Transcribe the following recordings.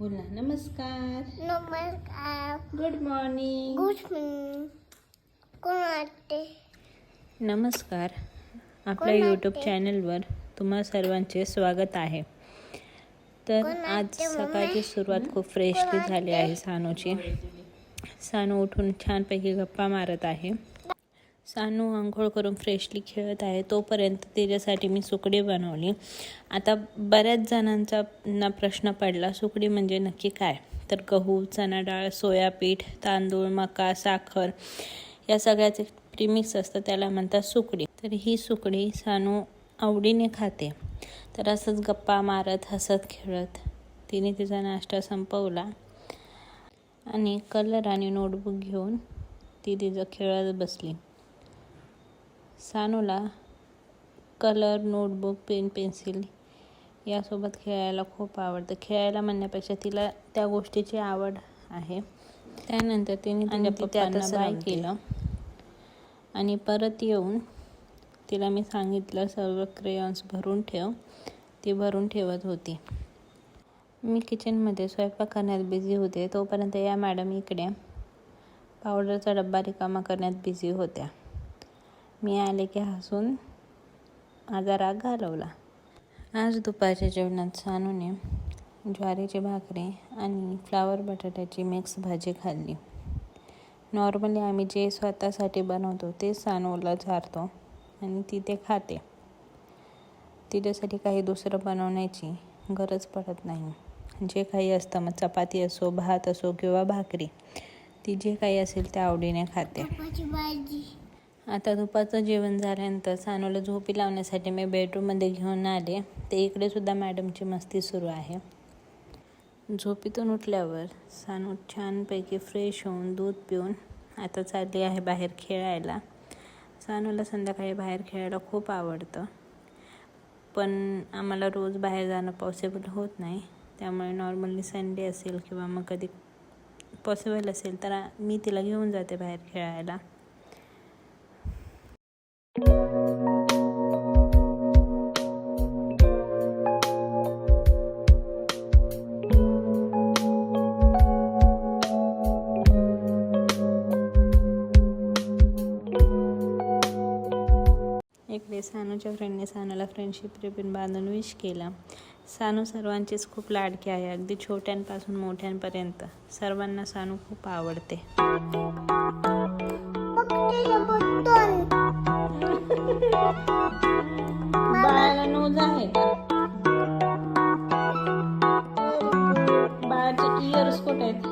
बोला नमस्कार. नमस्कार. गुड मॉर्निंग गुड मॉर्निंग कोण वाटते? नमस्कार. आपल्या यूट्यूब? चॅनलवर तुम्हा सर्वांचे स्वागत आहे. तर आज? सकाळची सुरुवात खूप फ्रेशली झाली आहे सानूची. सानू उठून छानपैकी गप्पा मारत आहे. सानू आंघोळ करून फ्रेशली खेळत आहे तोपर्यंत तिच्यासाठी मी सुकडी बनवली. आता बऱ्याच जणांचा ना प्रश्न पडला सुकडी म्हणजे नक्की काय? तर गहू चणा डाळ सोयापीठ तांदूळ मका साखर या सगळ्याचे प्रिमिक्स असतं त्याला म्हणतात सुकडी. तर ही सुकडी सानू आवडीने खाते. तर असंच गप्पा मारत हसत खेळत तिने तिचा नाश्ता संपवला. आणि कलर आणि नोटबुक घेऊन ती तिचं खेळत बसली. सानूला कलर नोटबुक पेन पेन्सिल यासोबत खेळायला खूप आवडतं. खेळायला म्हणण्यापेक्षा तिला त्या गोष्टीची आवड आहे. त्यानंतर तिने त्यांना बाय केलं. आणि परत येऊन तिला मी सांगितलं सर्व क्रेयॉन्स भरून ठेव. ती भरून ठेवत होती. मी किचनमध्ये स्वयंपाक करण्यात बिझी होते. तोपर्यंत या मॅडम इकडे पावडरचा डब्बा रिकामा करण्यात बिझी होत्या. मी आले की हसून माझा राग घालवला. आज दुपारच्या जेवणात सानूने ज्वारीची भाकरी आणि फ्लावर बटाट्याची मिक्स भाजी खाल्ली. नॉर्मली आम्ही जे स्वतःसाठी बनवतो ते सानूला झारतो आणि ती ते खाते. तिच्यासाठी काही दुसरं बनवण्याची गरज पडत नाही. जे काही असतं मग चपाती असो भात असो किंवा भाकरी ती जे काही असेल ते आवडीने खाते. भाजी. आता दुपारचं जेवण झाल्यानंतर सानूला झोपी लावण्यासाठी मी बेडरूममध्ये घेऊन आले. ते इकडे सुद्धा मॅडमची मस्ती सुरू आहे. झोपीतून उठल्यावर सानू छानपैकी फ्रेश होऊन दूध पिऊन आता चालली आहे बाहेर खेळायला. सानूला संध्याकाळी बाहेर खेळायला खूप आवडतं. पण आम्हाला रोज बाहेर जाणं पॉसिबल होत नाही. त्यामुळे नॉर्मली संडे असेल किंवा मग कधी पॉसिबल असेल तर मी तिला घेऊन जाते बाहेर खेळायला. इकडे सानूच्या फ्रेंडने सानूला फ्रेंडशिप रिबन बांधून विश केला. सानू सर्वांचीच खूप लाडकी आहे अगदी छोट्यांपासून मोठ्यांपर्यंत. सर्वांना सानू खूप आवडते. बाळाला नोज आहे का? बाळाचे इयर्स कुठे आहेत?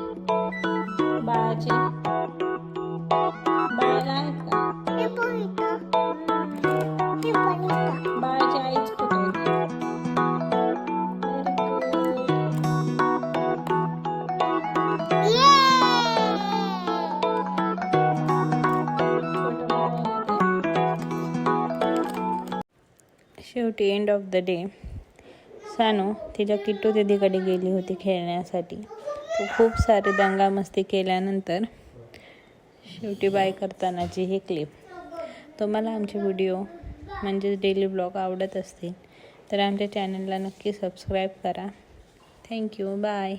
बाळाचे शेवटी end of the day Sanu तिच्या किट्टू दिदीकडे गेली होती खेळण्यासाठी. तो खूप सारे दंगामस्ती केल्यानंतर शेवटी बाय करतानाची ही क्लिप तुम्हाला आमचे व्हिडिओ म्हणजेच डेली ब्लॉग आवडत असतील तर आमच्या चॅनलला नक्की सबस्क्राईब करा. Thank you bye